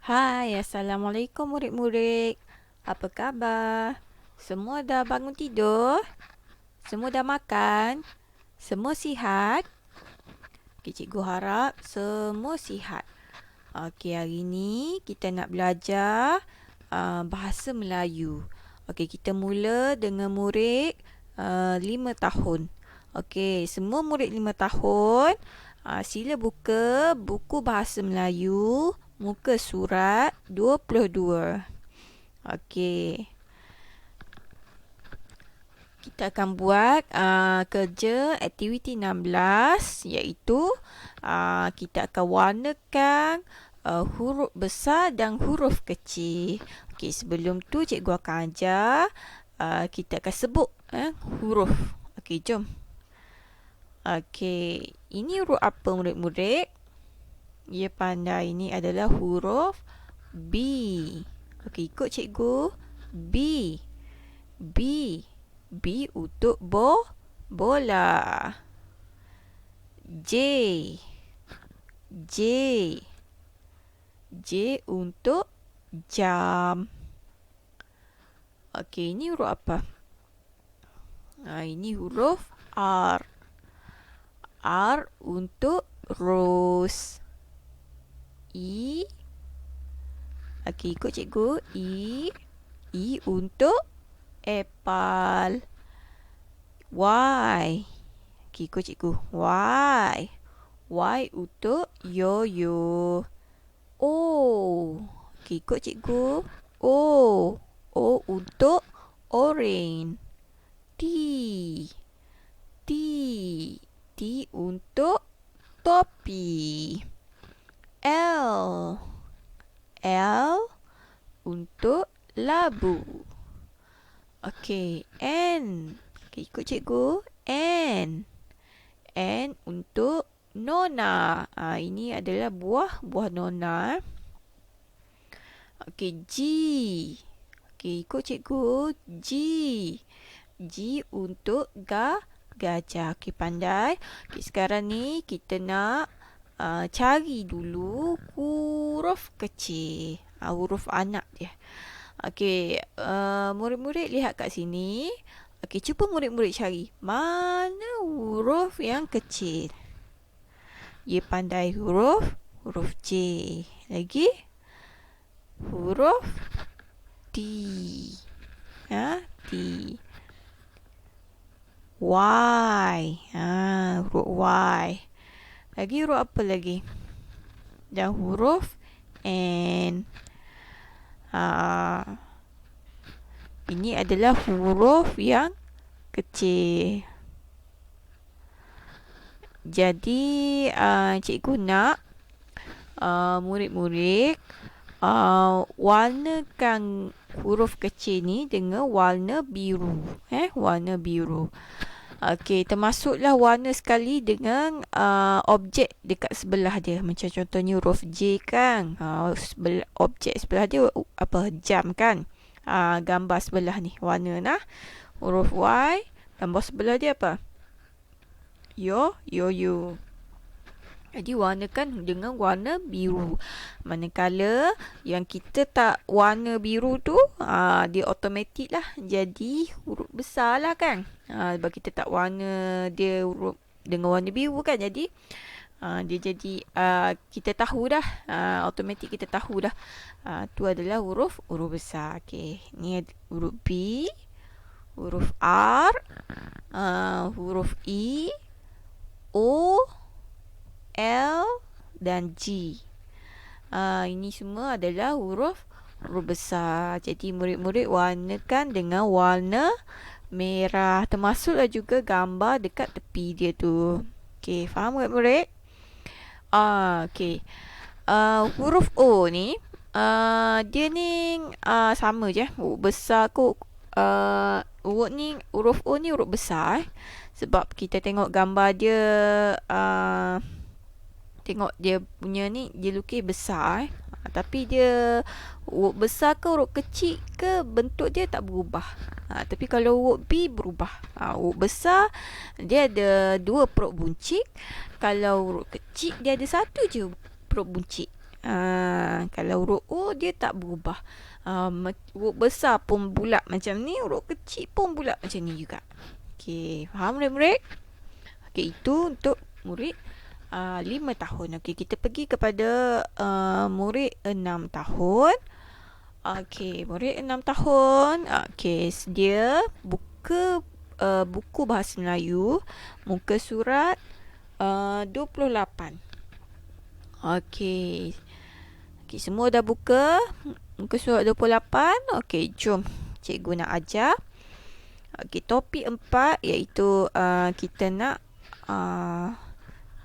Hai, Assalamualaikum murid-murid. Apa khabar? Semua dah bangun tidur? Semua dah makan? Semua sihat? Okay, cikgu harap semua sihat. Okey, hari ni kita nak belajar uh, bahasa Melayu. Okey, kita mula dengan murid uh, lima tahun. Okey, semua murid lima tahun, uh, sila buka buku bahasa Melayu muka surat 22. Okey. Kita akan buat uh, kerja aktiviti 16 iaitu uh, kita akan warnakan uh, huruf besar dan huruf kecil. Okey, sebelum tu cikgu akan ajar uh, kita akan sebut eh, huruf. Okey, jom. Okey, ini huruf apa murid-murid? Ia pandai ini adalah huruf B. Okey, ikut cikgu. B. B. B untuk bo bola. J. J. J untuk jam. Okey, ini huruf apa? Ha, ini huruf R. R untuk rose. I Okey, ikut cikgu. I I untuk apple. Y Okey, ikut cikgu. Y Y untuk yo-yo. O Okey, ikut cikgu. O O untuk orange. T T T untuk topi. L L untuk labu. Okey, N. Okey, ikut cikgu. N. N untuk nona. Ah, ini adalah buah buah nona. Okey, G. Okey, ikut cikgu. G. G untuk ga gajah. Okey, pandai. Okey, sekarang ni kita nak uh, cari dulu huruf kecil. Uh, huruf anak dia. Okey, uh, murid-murid lihat kat sini. Okey, cuba murid-murid cari. Mana huruf yang kecil? Ia pandai huruf huruf J. Lagi huruf T. Ha, T. Y. Ha, huruf Y. Lagi huruf apa lagi? Dan huruf N. Ha. Ini adalah huruf yang kecil. Jadi uh, cikgu nak uh, murid-murid uh, warnakan huruf kecil ni dengan warna biru. Eh, warna biru. Okey, termasuklah warna sekali dengan uh, objek dekat sebelah dia. Macam contohnya huruf J kan. Uh, sebelah, objek sebelah dia apa jam kan. Uh, gambar sebelah ni warna nah. Huruf Y, gambar sebelah dia apa? Yo, yo, yo. Jadi warnakan dengan warna biru. Manakala yang kita tak warna biru tu, aa, ah, dia automatik lah jadi huruf besar lah kan. Aa, ah, sebab kita tak warna dia huruf dengan warna biru kan. Jadi aa, ah, dia jadi aa, kita tahu dah. Aa, automatik kita tahu dah. Aa, tu adalah huruf huruf besar. Okay. Ni huruf B. Huruf R. Aa, huruf E. O. L dan G. Uh, ini semua adalah huruf huruf besar. Jadi murid-murid warnakan dengan warna merah. Termasuklah juga gambar dekat tepi dia tu. Okey, faham murid-murid? Ah, uh, okey. Uh, huruf O ni uh, dia ni uh, sama je. Huruf besar ko uh, huruf ni huruf O ni huruf besar eh. Sebab kita tengok gambar dia uh, tengok dia punya ni dia lukis besar eh. Ha, tapi dia huruf besar ke huruf kecil ke bentuk dia tak berubah. Ha, tapi kalau huruf B berubah. Ha, huruf besar dia ada dua perut buncit. Kalau huruf kecil dia ada satu je perut buncit. Uh, kalau huruf O dia tak berubah. Uh, huruf besar pun bulat macam ni, huruf kecil pun bulat macam ni juga. Okey, faham murid-murid? Okey, itu untuk murid uh, lima tahun. Okey, kita pergi kepada uh, murid enam tahun. Okey, murid enam tahun. Okey, sedia buka uh, buku bahasa Melayu, muka surat uh, 28. Okey. Okey, semua dah buka muka surat 28. Okey, jom cikgu nak ajar. Okey, topik empat iaitu uh, kita nak uh,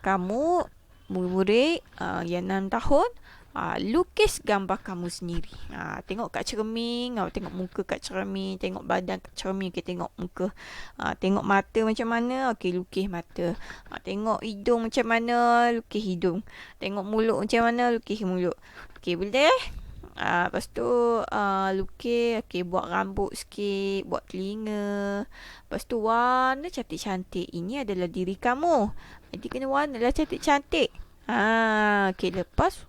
kamu murid uh, yang 6 tahun uh, lukis gambar kamu sendiri. Uh, tengok kat cermin, uh, tengok muka kat cermin, tengok badan kat cermin, okay, tengok muka. Uh, tengok mata macam mana, okey lukis mata. Uh, tengok hidung macam mana, lukis hidung. Tengok mulut macam mana, lukis mulut. Okey, boleh? Uh, lepas tu uh, lukis okay, Buat rambut sikit Buat telinga. Lepas tu warna cantik-cantik. Ini adalah diri kamu. Jadi kena warna lah cantik-cantik. Ha, Okay lepas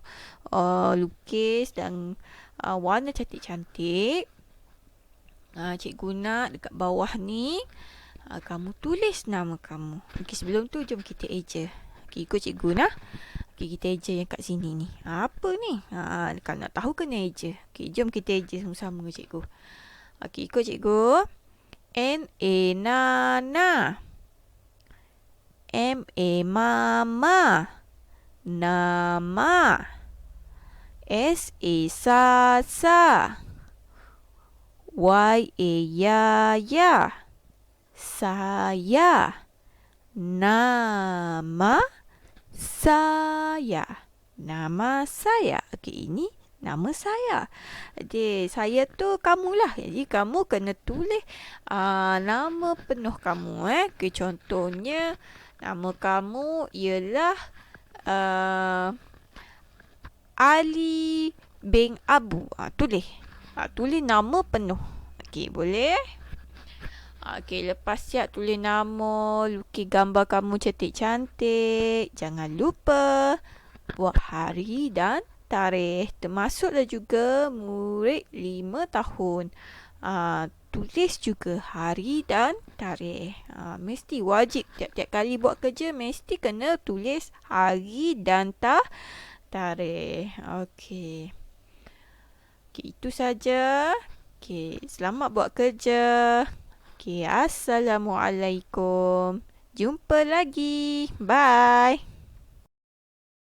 uh, Lukis dan uh, Warna cantik-cantik. Uh, Cikgu nak dekat bawah ni uh, Kamu tulis nama kamu. Okay sebelum tu jom kita eja Okay ikut cikgu nak Kita eja yang kat sini ni. Apa ni? Ha, kalau nak tahu kena eja. Okay, jom kita eja sama-sama dengan cikgu. Okay, ikut cikgu. N-A Nana. M-A Mama. Nama. S-A Sasa. Y-A Yaya. Saya. Nama saya. Nama saya. Okey, ini nama saya. Jadi, saya tu kamulah. Jadi, kamu kena tulis uh, nama penuh kamu. Eh. Okay, contohnya, nama kamu ialah uh, Ali bin Abu. Uh, tulis. Uh, tulis nama penuh. Okey, boleh? Okey, lepas siap tulis nama, lukis gambar kamu cantik-cantik. Jangan lupa buat hari dan tarikh. Termasuklah juga murid lima tahun. Uh, tulis juga hari dan tarikh. Uh, mesti wajib tiap-tiap kali buat kerja, mesti kena tulis hari dan ta tarikh. Okey. Okey, itu saja. Okey, selamat buat kerja. Okay, Assalamualaikum. Jumpa lagi. Bye.